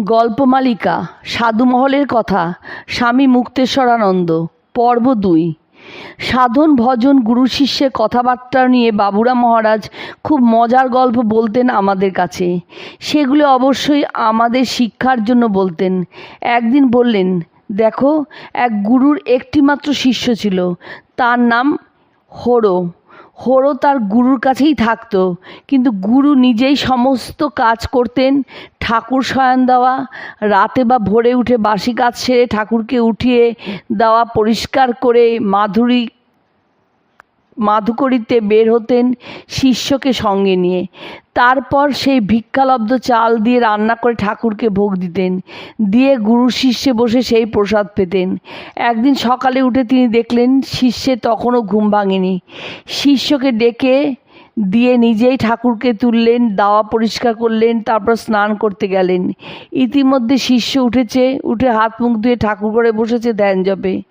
গল্পমালিকা সাধুমহলের কথা, স্বামী মুক্তেশ্বরানন্দ, পর্ব দুই। সাধন, ভজন, গুরু শিষ্যের কথাবার্তা নিয়ে বাবুরা মহারাজ খুব মজার গল্প বলতেন আমাদের কাছে। সেগুলো অবশ্যই আমাদের শিক্ষার জন্য বলতেন। একদিন বললেন, দেখো, এক গুরুর একটিমাত্র শিষ্য ছিল, তার নাম হরো। হরো তার গুরুর কাছেই থাকতো, কিন্তু গুরু নিজেই সমস্ত কাজ করতেন, ঠাকুর শয়ন দেওয়া, রাতে বা ভোরে উঠে বাসি কাজ সেরে ঠাকুরকে উঠিয়ে দেওয়া, পরিষ্কার করে মাধুরী মাধুকরীতে বের হতেন শিষ্যকে সঙ্গে নিয়ে। তারপর সেই ভিক্ষালব্ধ চাল দিয়ে রান্না করে ঠাকুরকে ভোগ দিতেন। দিয়ে গুরু শিষ্যে বসে সেই প্রসাদ পেতেন। একদিন সকালে উঠে তিনি দেখলেন, শিষ্যে তখনও ঘুম ভাঙেনি। শিষ্যকে ডেকে দিয়ে নিজেই ঠাকুরকে তুললেন, দাওয়া পরিষ্কার করলেন, তারপর স্নান করতে গেলেন। ইতিমধ্যে শিষ্য উঠেছে, উঠে হাত মুখ ধুয়ে ঠাকুর ঘরে বসেছে ধ্যান জপে।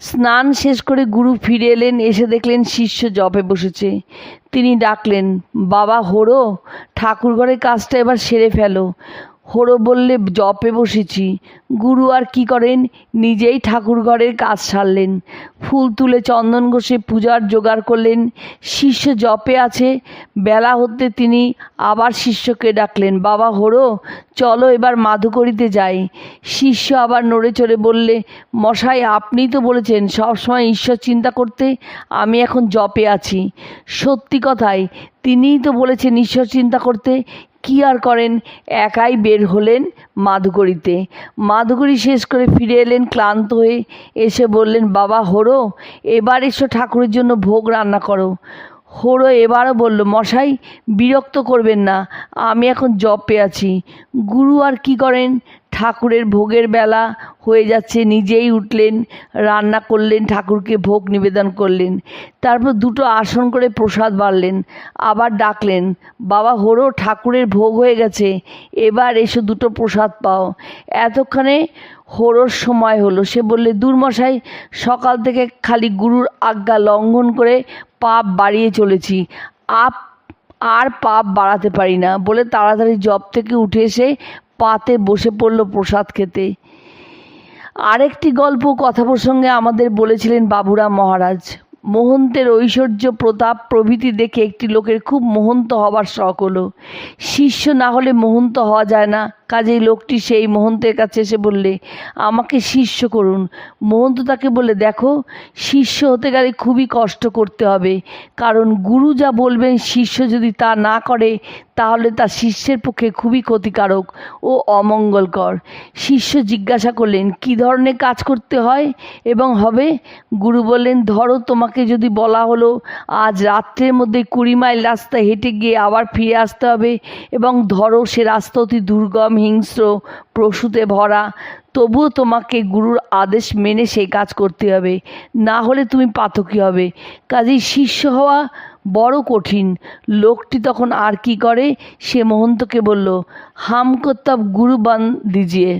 স্নান শেষ করে গুরু ফিরে এলেন, এসে দেখলেন শিষ্য জপে বসেছে। তিনি ডাকলেন, বাবা, হরো! ঠাকুর ঘরের কাজটা এবার সেরে ফেলো। হরো বললে, জপে বসেছি। গুরু আর কি করেন? নিজেই ঠাকুর ঘরের কাজ সারলেন। ফুল তুলে চন্দন ঘষে পূজার জোগাড় করলেন। শিষ্য জপে আছে। বেলা হতে তিনি আবার শিষ্যকে ডাকলেন, বাবা হরো, চলো এবার মাধুকরিতে যাই। শিষ্য আবার নড়ে চড়ে বললে, মশাই, আপনিই তো বলেছেন সবসময় ঈশ্বর চিন্তা করতে আমি এখন জপে আছি। সত্যি কথাই তিনিই তো বলেছেন ঈশ্বর চিন্তা করতে। কি আর করেন? একাই বের হলেন মাধুকরিতে মাধুকরি শেষ করে ফিরে এলেন ক্লান্ত হয়ে। এসে বললেন, বাবা হরো এবার এসো ঠাকুরের জন্য ভোগ রান্না করো। হরো এবারও বলল, মশাই, বিরক্ত করবেন না, আমি এখন জপে আছি। গুরু আর কি করেন? ঠাকুরের ভোগের বেলা হয়ে যাচ্ছে, নিজেই উঠলেন, রান্না করলেন, ঠাকুরকে ভোগ নিবেদন করলেন। তারপর দুটো আসন করে প্রসাদ বাড়লেন, আবার ডাকলেন, বাবা, হরো, ঠাকুরের ভোগ হয়ে গেছে, এবার এসো দুটো প্রসাদ পাও। এতক্ষণে হরোর সময় হলো। সে বললে, দুর্মশাই, সকাল থেকে খালি গুরুর আজ্ঞা লঙ্ঘন করে পাপ বাড়িয়ে চলেছি। আপ, আর পাপ বাড়াতে পারি না। বলে তাড়াতাড়ি জব থেকে উঠে এসে পাতে বসে পড়ল প্রসাদ খেতে। আরেকটি গল্প কথা প্রসঙ্গে আমাদের বলেছিলেন বাবুরাম মহারাজ। মোহন্তের ঐশ্বর্য, প্রতাপ প্রভৃতি দেখে একটি লোকের খুব মহন্ত হবার শখ হলো। শিষ্য না হলে মহন্ত হওয়া যায় না। কাজেই লোকটি সেই মহন্তের কাছে এসে বললে, আমাকে শিষ্য করুন। মহন্ত তাকে বলে দেখো, শিষ্য হতে গেলে খুবই কষ্ট করতে হবে। কারণ গুরু যা বলবেন শিষ্য যদি তা না করে, তাহলে তা শিষ্যের পক্ষে খুবই ক্ষতিকারক ও অমঙ্গলকর। শিষ্য জিজ্ঞাসা করলেন, কী ধরনের কাজ করতে হয় এবং হবে? গুরু বললেন, ধরো, তোমাকে যদি বলা হলো, আজ রাত্রের মধ্যে কুড়ি মাইল রাস্তা হেঁটে গিয়ে আবার ফিরে আসতে হবে এবং ধরো, সে রাস্তা অতি দুর্গম হিংস্র পশুতে ভরা, তবুও তোমাকে গুরুর আদেশ মেনে সেই কাজ করতে হবে। না হলে তুমি পাতকি হবে। কাজেই শিষ্য হওয়া বড় কঠিন। লোকটি তখন আর কি করে? সে মহন্তকে বলল হাম করতাব গুরু বান দিজিয়ে